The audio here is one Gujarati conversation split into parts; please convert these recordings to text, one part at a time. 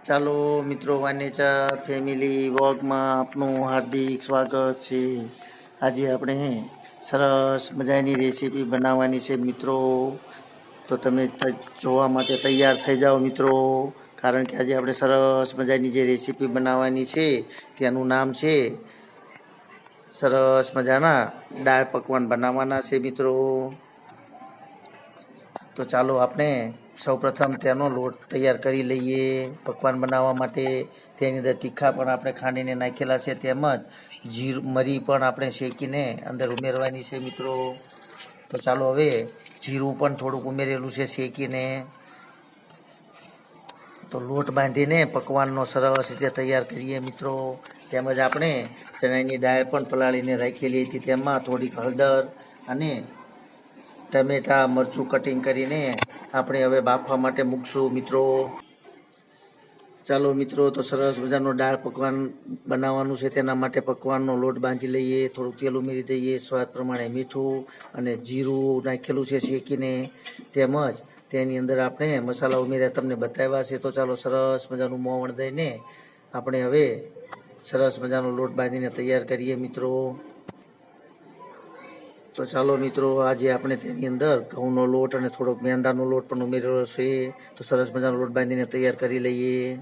ચાલો મિત્રો, વાનેચા ફેમિલી વોગમાં આપનું હાર્દિક સ્વાગત છે. આજે આપણે સરસ મજાની રેસીપી બનાવવાની છે મિત્રો. તો તમે જોવા માટે તૈયાર થઈ જાઓ મિત્રો. કારણ કે આજે આપણે સરસ મજાની જે રેસીપી બનાવવાની છે તેનું નામ છે સરસ મજાના દાળ પકવાન બનાવવાના છે મિત્રો. તો ચાલો આપણે સૌપ્રથમ તેનો લોટ તૈયાર કરી લઈએ પકવાન બનાવવા માટે. તેની અંદર તીખા પણ આપણે ખાંડીને નાખેલા છે, તેમજ જીર મરી પણ આપણે શેકીને અંદર ઉમેરવાની છે મિત્રો. તો ચાલો હવે જીરું પણ થોડુંક ઉમેરેલું છે શેકીને. તો લોટ બાંધીને પકવાનનો સરસ રીતે તૈયાર કરીએ મિત્રો. તેમજ આપણે ચણાની દાળ પણ પલાળીને રાખેલી હતી, તેમાં થોડીક હળદર અને ટમેટા, મરચું કટિંગ કરીને આપણે હવે બાફવા માટે મૂકશું, મિત્રો. ચાલો, મિત્રો, તો સરસ મજાનો દાળ પકવાન બનાવવાનું છે. તેના માટે પકવાનનો લોટ બાંધી લઈએ, થોડુંક તેલ ઉમેરી દઈએ, સ્વાદ પ્રમાણે મીઠું અને જીરું નાખેલું છે શેકીને. તેમજ તેની અંદર આપણે મસાલા ઉમેર્યા તમને બતાવ્યા છે. તો ચાલો, સરસ મજાનું મોવણ દઈને આપણે હવે સરસ મજાનો લોટ બાંધીને તૈયાર કરીએ, મિત્રો. તો ચાલો મિત્રો, આજે આપણે તેની અંદર ઘઉંનો લોટ અને થોડોક મેંદાનો લોટ પણ ઉમેરેલો છે. તો સરસ મજાનો લોટ બાંધીને તૈયાર કરી લઈએ.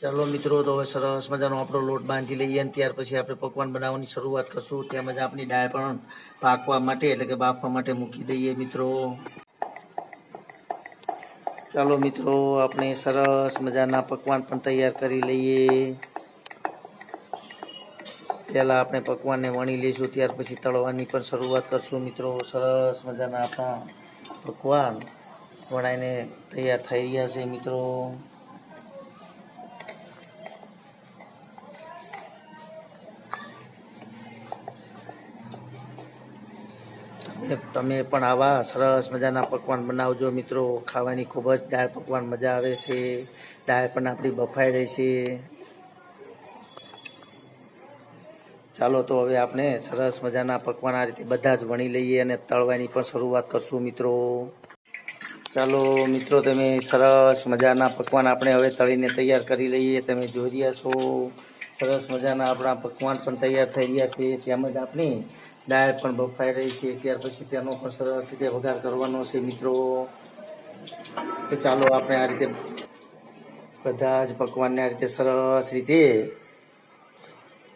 ચાલો મિત્રો, તો હવે સરસ મજાનો આપણો લોટ બાંધી લઈએ અને ત્યાર પછી આપણે પકવાન બનાવવાની શરૂઆત કરશું. તેમજ આપણી દાળ પણ પાકવા માટે, એટલે કે બાફવા માટે મૂકી દઈએ મિત્રો. ચાલો મિત્રો, આપણે સરસ મજાના પકવાન પણ તૈયાર કરી લઈએ. પહેલાં આપણે પકવાનને વણી લઈશું ત્યાર પછી તળવાની પણ શરૂઆત કરશું. મિત્રો, સરસ મજાના આપણા પકવાન વણાઈને તૈયાર થઈ રહ્યા છે, મિત્રો. તમે- પણ આવા સરસ મજાના પકવાન બનાવજો, મિત્રો. ખાવાની ખૂબ જ દાળ પકવાન મજા આવે છે. દાળ પણ આપણી બફાઈ રહી છે. ચાલો તો હવે આપણે સરસ મજાના પકવાન આ રીતે બધા જ વણી લઈએ અને તળવાની પણ શરૂઆત કરશું, મિત્રો. ચાલો, મિત્રો, તમે સરસ મજાના પકવાન આપણે હવે તળીને તૈયાર કરી લઈએ. તમે જોઈ રહ્યા છો, સરસ મજાના આપણા પકવાન પણ તૈયાર થઈ રહ્યા છે. તેમજ આપણી દાળ પણ બફાઈ રહી છે. ત્યાર પછી તેનો પણ સરસ રીતે વઘાર કરવાનો છે, મિત્રો. તો ચાલો, આપણે આ રીતે બધા જ પકવાનને આ રીતે સરસ રીતે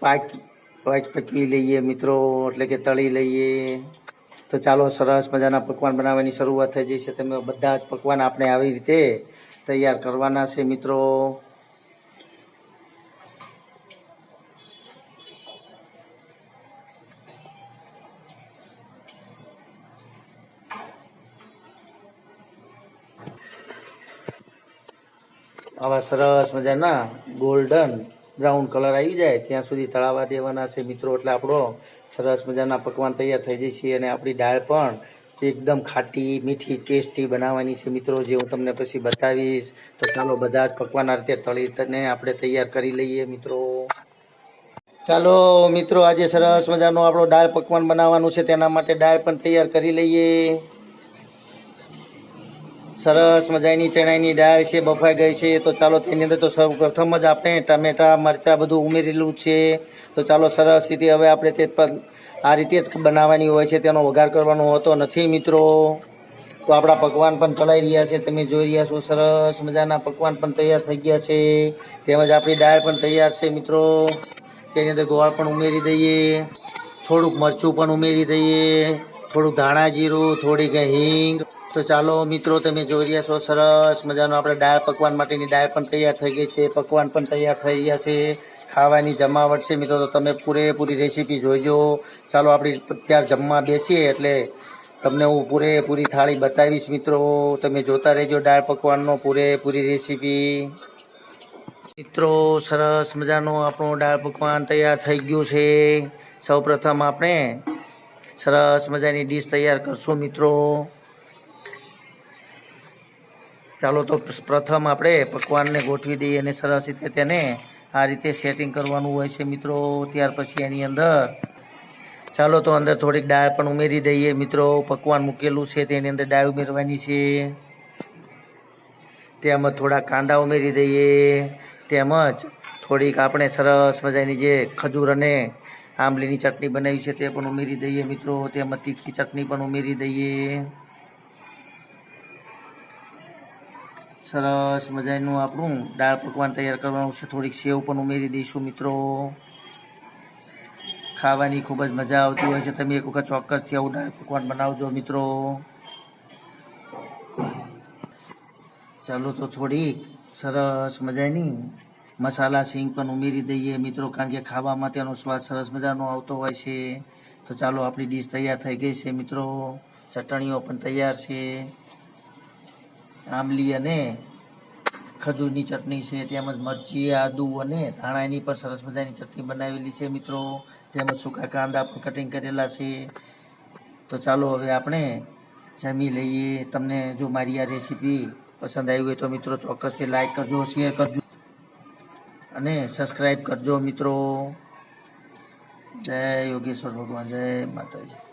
પાકી પાક પકવી લઈએ, મિત્રો. એટલે કે તળી લઈએ. તો ચાલો, સરસ મજાના પકવાન બનાવવાની શરૂઆત થઈ જશે તમે બધા જ પકવાન આપણે આવી રીતે તૈયાર કરવાના છે, મિત્રો. આવા સરસ મજાના ગોલ્ડન બ્રાઉન કલર આવી જાય, ત્યાં સુધી તળાવવા દેવાના છે મિત્રો. એટલે આપણો સરસ મજાના પકવાન તૈયાર થઈ જશે અને આપણી દાળ પણ એકદમ ખાટી, મીઠી, ટેસ્ટી બનાવવાની છે મિત્રો, જે હું તમને પછી બતાવીશ. તો ચાલો બધા જ પકવાન આ રીતે તળીને આપણે તૈયાર કરી લઈએ મિત્રો. ચાલો મિત્રો, આજે સરસ મજાનું આપણો દાળ પકવાન બનાવવાનું છે. તેના માટે દાળ પણ તૈયાર કરી લઈએ. સરસ મજાની ચણાની દાળ છે, બફાઈ ગઈ છે. તો ચાલો તેની અંદર તો સૌ પ્રથમ જ આપણે ટમેટા, મરચાં બધું ઉમેરેલું છે. તો ચાલો સરસ રીતે હવે આપણે તે આ રીતે જ બનાવવાની હોય છે, તેનો વઘાર કરવાનો હોતો નથી મિત્રો. તો આપણા પકવાન પણ તળાઈ રહ્યા છે, તમે જોઈ રહ્યા છો સરસ મજાના પકવાન પણ તૈયાર થઈ ગયા છે. તેમજ આપણી દાળ પણ તૈયાર છે મિત્રો. તેની અંદર ગોળ પણ ઉમેરી દઈએ. થોડુંક મરચું પણ ઉમેરી દઈએ. થોડુંક ધાણા જીરું, થોડીક હિંગ. તો ચાલો મિત્રો, તમે જોઈ રહ્યા છો, સરસ મજાનો આપણે દાળ પકવાન માટેની દાળ પણ તૈયાર થઈ ગઈ છે, પકવાન પણ તૈયાર થઈ ગયા છે, ખાવાની જમાવટ છે મિત્રો, તો તમે પૂરેપૂરી રેસીપી જોઈજો. ચાલો આપણી ત્યાર જમવા બેસીએ, એટલે તમને હું પૂરેપૂરી થાળી બતાવીશ મિત્રો. તમે જોતા રહેજો દાળ પકવાનનો પૂરેપૂરી રેસીપી. મિત્રો, સરસ મજાનો આપણું દાળ પકવાન તૈયાર થઈ ગયું છે. સૌપ્રથમ આપણે સરસ મજાની ડીશ તૈયાર કરશું મિત્રો. ચાલો તો પ્રથમ આપણે પકવાનને ગોઠવી દઈએ અને સરસ રીતે તેને આ રીતે સેટિંગ કરવાનું હોય છે મિત્રો. ત્યાર પછી એની અંદર ચાલો તો અંદર થોડીક ડાળ પણ ઉમેરી દઈએ. મિત્રો, પકવાન મૂકેલું છે તેની અંદર દાળ ઉમેરવાની છે. તેમજ થોડા કાંદા ઉમેરી દઈએ. તેમજ થોડીક આપણે સરસ મજાની જે ખજૂર અને આંબલીની ચટણી બનાવી છે તે પણ ઉમેરી દઈએ મિત્રો. તેમજ તીખી ચટણી પણ ઉમેરી દઈએ. સરસ મજાનું આપણું દાળ પકવાન તૈયાર કરવાનું છે. થોડીક સેવ પણ ઉમેરી દઈશું મિત્રો. ખાવાની ખૂબ જ મજા આવતી હોય છે. તમે એક વખત ચોક્કસથી આવું દાળ પકવાન બનાવજો મિત્રો. ચાલો તો થોડીક સરસ મજાની મસાલા સિંગ પણ ઉમેરી દઈએ મિત્રો, કારણ કે ખાવામાં તેનો સ્વાદ સરસ મજાનો આવતો હોય છે. તો ચાલો આપણી ડીશ તૈયાર થઈ ગઈ છે મિત્રો. ચટણીઓ પણ તૈયાર છે. આંબલી અને ખજૂરની ચટણી છે, તેમજ મરચી, આદુ અને ધાણાની પણ સરસ મજાની ચટણી બનાવેલી છે મિત્રો. તેમજ સૂકા કાંદા પણ કટિંગ કરેલા છે. તો ચાલો હવે આપણે જમી લઈએ. તમને જો મારી આ રેસીપી પસંદ આવી હોય તો મિત્રો ચોક્કસથી લાઈક કરજો શેર કરજો અને સબસ્ક્રાઈબ કરજો મિત્રો. જય યોગેશ્વર ભગવાન, જય માતાજી.